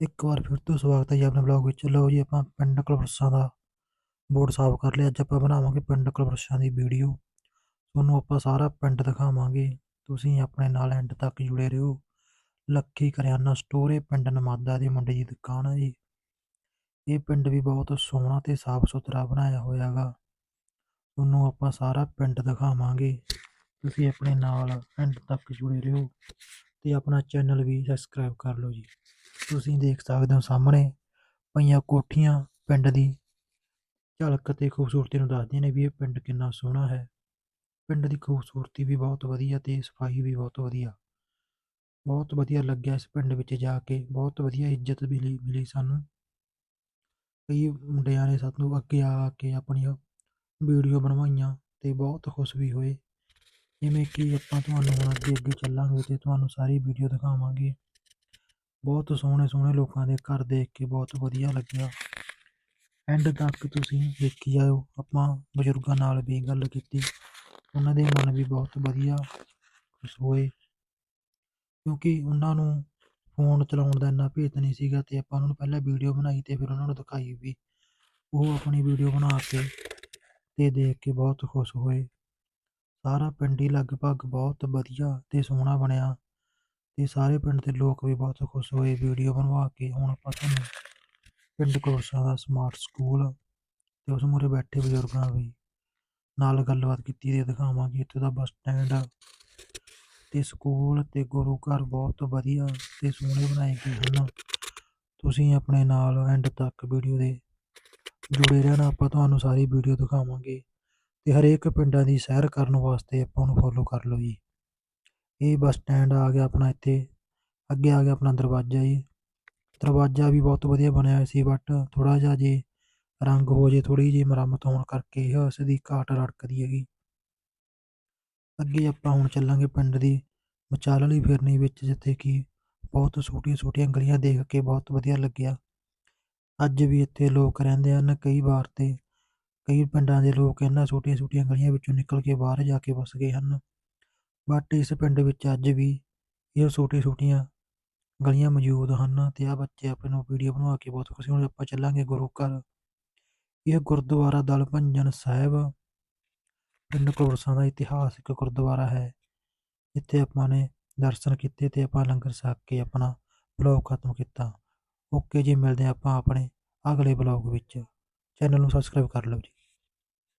ਇੱਕ ਵਾਰ ਫਿਰ ਤੋਂ ਸਵਾਗਤ ਹੈ ਜੀ ਆਪਣੇ ਬਲੌਗ ਵਿੱਚ। ਲਓ ਜੀ ਆਪਾਂ ਪਿੰਡ ਕਲਵਰਸਾਂ ਦਾ ਬੋਰਡ ਸਾਫ਼ ਕਰ ਲਿਆ। ਅੱਜ ਆਪਾਂ ਬਣਾਵਾਂਗੇ ਪਿੰਡ ਕਲਵਰਸਾਂ ਦੀ ਵੀਡੀਓ। ਤੁਹਾਨੂੰ ਆਪਾਂ ਸਾਰਾ ਪਿੰਡ ਦਿਖਾਵਾਂਗੇ। ਤੁਸੀਂ ਆਪਣੇ ਨਾਲ ਐਂਡ ਤੱਕ ਜੁੜੇ ਰਹੋ। ਲੱਖੀ ਕਰਿਆਨਾ ਸਟੋਰ ਇਹ ਪਿੰਡ ਨਮਾਦਾ ਦੇ ਮੁੰਡੇ ਦੀ ਦੁਕਾਨ ਹੈ ਜੀ। ਇਹ ਪਿੰਡ ਵੀ ਬਹੁਤ ਸੋਹਣਾ ਤੇ ਸਾਫ਼ ਸੁਥਰਾ ਬਣਾਇਆ ਹੋਇਆ ਹੈਗਾ ਤੁਹਾਨੂੰ ਆਪਾਂ ਸਾਰਾ ਪਿੰਡ ਦਿਖਾਵਾਂਗੇ। ਤੁਸੀਂ ਆਪਣੇ ਨਾਲ ਐਂਡ ਤੱਕ ਜੁੜੇ ਰਹੋ ਤੇ ਆਪਣਾ ਚੈਨਲ ਵੀ ਸਬਸਕ੍ਰਾਈਬ ਕਰ ਲਓ ਜੀ। ਤੁਸੀਂ ਦੇਖ ਸਕਦੇ ਹੋ ਸਾਹਮਣੇ ਪਈਆਂ ਕੋਠੀਆਂ ਪਿੰਡ ਦੀ। ਝਲਕ ਤੇ ਖੂਬਸੂਰਤੀ ਨੂੰ ਦੱਸਦੀਆਂ ਨੇ ਵੀ ਇਹ ਪਿੰਡ ਕਿੰਨਾ ਸੋਹਣਾ ਹੈ। ਪਿੰਡ ਦੀ ਖੂਬਸੂਰਤੀ ਵੀ ਬਹੁਤ ਵਧੀਆ ਤੇ ਸਫ਼ਾਈ ਵੀ ਬਹੁਤ ਵਧੀਆ। ਬਹੁਤ ਵਧੀਆ ਲੱਗਿਆ ਇਸ ਪਿੰਡ ਵਿੱਚ ਜਾ ਕੇ, ਬਹੁਤ ਵਧੀਆ ਇੱਜ਼ਤ ਮਿਲੀ ਮਿਲੀ ਸਾਨੂੰ। ਕਈ ਮੁੰਡਿਆਂ ਨੇ ਸਾਨੂੰ ਅੱਗੇ ਆ ਕੇ ਆਪਣੀਆਂ ਵੀਡੀਓ ਬਣਵਾਈਆਂ ਤੇ ਬਹੁਤ ਖੁਸ਼ ਵੀ ਹੋਏ। ਜਿਵੇਂ ਕਿ ਆਪਾਂ ਤੁਹਾਨੂੰ ਹੁਣ ਅੱਗੇ ਅੱਗੇ ਚੱਲਾਂਗੇ ਤੇ ਤੁਹਾਨੂੰ ਸਾਰੀ ਵੀਡੀਓ ਦਿਖਾਵਾਂਗੇ। ਬਹੁਤ ਸੋਹਣੇ ਸੋਹਣੇ ਲੋਕਾਂ ਦੇ ਘਰ ਦੇਖ ਕੇ ਬਹੁਤ ਵਧੀਆ ਲੱਗਿਆ। ਐਂਡ ਤੱਕ ਤੁਸੀਂ ਦੇਖੀ ਜਾਓ ਆਪਾਂ ਬਜ਼ੁਰਗਾਂ ਨਾਲ ਵੀ ਗੱਲ ਕੀਤੀ। ਉਹਨਾਂ ਦੇ ਮਨ ਵੀ ਬਹੁਤ ਵਧੀਆ ਖੁਸ਼ ਹੋਏ। ਕਿਉਂਕਿ ਉਹਨਾਂ ਨੂੰ ਫੋਨ ਚਲਾਉਣ ਦਾ ਇੰਨਾ ਭੇਤ ਨਹੀਂ ਸੀਗਾ ਤੇ ਆਪਾਂ ਉਹਨਾਂ ਨੂੰ ਪਹਿਲਾਂ ਵੀਡੀਓ ਬਣਾਈ ਤੇ ਫਿਰ ਉਹਨਾਂ ਨੂੰ ਦਿਖਾਈ ਵੀ। ਉਹ ਆਪਣੀ ਵੀਡੀਓ ਬਣਾ ਕੇ ਤੇ ਦੇਖ ਕੇ ਬਹੁਤ ਖੁਸ਼ ਹੋਏ। ਸਾਰਾ ਪਿੰਡ ਹੀ ਲਗਭਗ ਬਹੁਤ ਵਧੀਆ ਤੇ ਸੋਹਣਾ ਬਣਿਆ। ਤੇ ਸਾਰੇ ਪਿੰਡ ਦੇ ਲੋਕ ਵੀ ਬਹੁਤ ਖੁਸ਼ ਹੋਏ ਵੀਡੀਓ ਬਣਵਾ ਕੇ। ਹੁਣ ਆਪਾਂ ਤੁਹਾਨੂੰ ਪਿੰਡ ਕੋਰਸਾ ਦਾ ਸਮਾਰਟ ਸਕੂਲ ਤੇ ਉਸ ਮੂਹਰੇ ਬੈਠੇ ਬਜ਼ੁਰਗਾਂ ਵੀ ਨਾਲ ਗੱਲਬਾਤ ਕੀਤੀ ਤੇ ਦਿਖਾਵਾਂਗੇ। ਇੱਥੇ ਦਾ ਬੱਸ ਸਟੈਂਡ ਤੇ ਸਕੂਲ ਤੇ ਗੁਰੂ ਘਰ ਬਹੁਤ ਵਧੀਆ ਤੇ ਸੋਹਣੇ ਬਣਾਏ ਗਏ ਹਨ। ਤੁਸੀਂ ਆਪਣੇ ਨਾਲ ਐਂਡ ਤੱਕ ਵੀਡੀਓ ਦੇ ਜੁੜੇ ਰਹਿਣਾ, ਆਪਾਂ ਤੁਹਾਨੂੰ ਸਾਰੀ ਵੀਡੀਓ ਦਿਖਾਵਾਂਗੇ। ਤੇ ਹਰੇਕ ਪਿੰਡਾਂ ਦੀ ਸੈਰ ਕਰਨ ਵਾਸਤੇ ਆਪਾਂ ਨੂੰ ਫੋਲੋ ਕਰ ਲਓ ਜੀ। ਇਹ ਬੱਸ ਸਟੈਂਡ ਆ ਗਿਆ ਆਪਣਾ ਇੱਥੇ, ਅੱਗੇ ਆ ਗਿਆ ਆਪਣਾ ਦਰਵਾਜ਼ਾ ਜੀ। ਦਰਵਾਜ਼ਾ ਵੀ ਬਹੁਤ ਵਧੀਆ ਬਣਿਆ ਹੋਇਆ ਸੀ ਬਟ ਥੋੜ੍ਹਾ ਜਿਹਾ ਜੇ ਰੰਗ ਹੋ ਜੇ, ਥੋੜ੍ਹੀ ਜਿਹੀ ਮੁਰੰਮਤ ਹੋਣ ਕਰਕੇ ਇਹ ਉਸ ਦੀ ਘਾਟ ਰੜਕਦੀ ਹੈਗੀ। ਅੱਗੇ ਆਪਾਂ ਹੁਣ ਚੱਲਾਂਗੇ ਪਿੰਡ ਦੀ ਵਿਚਾਲਲੀ ਫਿਰਨੀ ਵਿੱਚ, ਜਿੱਥੇ ਕਿ ਬਹੁਤ ਛੋਟੀਆਂ ਛੋਟੀਆਂ ਗਲੀਆਂ ਦੇਖ ਕੇ ਬਹੁਤ ਵਧੀਆ ਲੱਗਿਆ। ਅੱਜ ਵੀ ਇੱਥੇ ਲੋਕ ਰਹਿੰਦੇ ਹਨ, ਕਈ ਵਾਰ ਤੇ ਕਈ ਪਿੰਡਾਂ ਦੇ ਲੋਕ ਇਹਨਾਂ ਛੋਟੀਆਂ ਛੋਟੀਆਂ ਗਲੀਆਂ ਵਿੱਚੋਂ ਨਿਕਲ ਕੇ ਬਾਹਰ ਜਾ ਕੇ ਵਸ ਗਏ ਹਨ। ਬਟ ਇਸ ਪਿੰਡ ਵਿੱਚ ਅੱਜ ਵੀ ਇਹ ਛੋਟੀਆਂ ਛੋਟੀਆਂ ਗਲੀਆਂ ਮੌਜੂਦ ਹਨ ਅਤੇ ਆ ਬੱਚੇ ਆਪਣੇ ਨੂੰ ਵੀਡੀਓ ਬਣਾ ਕੇ ਬਹੁਤ ਖੁਸ਼ੀ ਹੁਣ ਆਪਾਂ ਚੱਲਾਂਗੇ ਗੁਰੂ ਘਰ। ਇਹ ਗੁਰਦੁਆਰਾ ਦਲ ਭੰਜਨ ਸਾਹਿਬ ਪਿੰਡ ਕੋਰਸਾਂ ਦਾ ਇਤਿਹਾਸਿਕ ਗੁਰਦੁਆਰਾ ਹੈ। ਇੱਥੇ ਆਪਾਂ ਨੇ ਦਰਸ਼ਨ ਕੀਤੇ ਤੇ ਆਪਾਂ ਲੰਗਰ ਛਕ ਕੇ ਆਪਣਾ ਬਲੌਗ ਖਤਮ ਕੀਤਾ। ਓਕੇ ਜੀ, ਮਿਲਦੇ ਹਾਂ ਆਪਾਂ ਆਪਣੇ ਅਗਲੇ ਬਲੌਗ ਵਿੱਚ। ਚੈਨਲ ਨੂੰ ਸਬਸਕ੍ਰਾਈਬ ਕਰ ਲਓ ਜੀ।